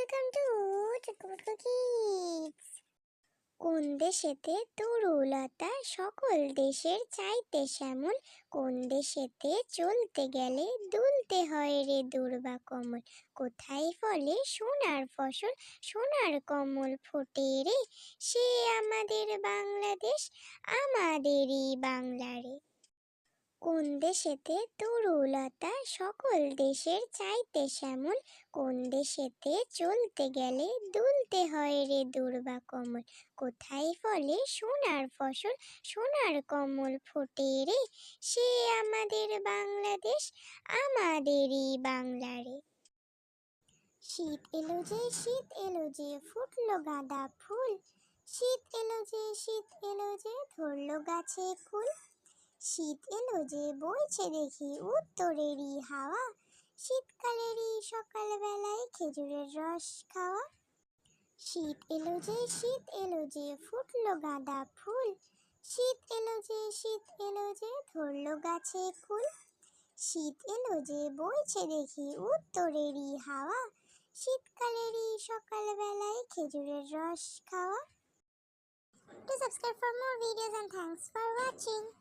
Welcome to টুকুটুকু kids কোন দেশেতে তরুলতা সকল দেশের চাইতে শ্যামল, কোন দেশেতে চলতে গেলে দুলতে হয় রে দুর্বা কমল? কোথায় ফলে সোনার ফসল, সোনার কমল ফোটে রে? সে আমাদের বাংলাদেশ, আমাদেরই বাংলা রে। কোন দেশেতে তরুলতা সকল দেশের চাইতে শ্যামল? কোন দেশেতে চলতে গেলে দুলতে হয় রে দুর্বা কমল? কোথায় ফলে সোনার ফসল, সোনার কমল ফোটে রে? সে আমাদের বাংলাদেশ, আমাদেরই বাংলা রে। শীত এলো যে শীত এলো যে ফুটলো গাঁদা ফুল। শীত এলো যে শীত এলো যে ধরলো গাছে কুল শীত এলো যে বইছে দেখি উত্তরেরই হাওয়া। শীতকালেরই সকালবেলায় খেজুরের রস খাওয়া। শীত এলো যে শীত এলো যে ফুটলো গাঁদা ফুল। শীত এলো যে শীত এলো যে ধরলো গাছে ফুল। শীত এলো যে বইছে দেখি উত্তরেরই হাওয়া। শীতকালেরই সকালবেলায় খেজুরের রস খাওয়া। To subscribe for more videos and thanks for watching.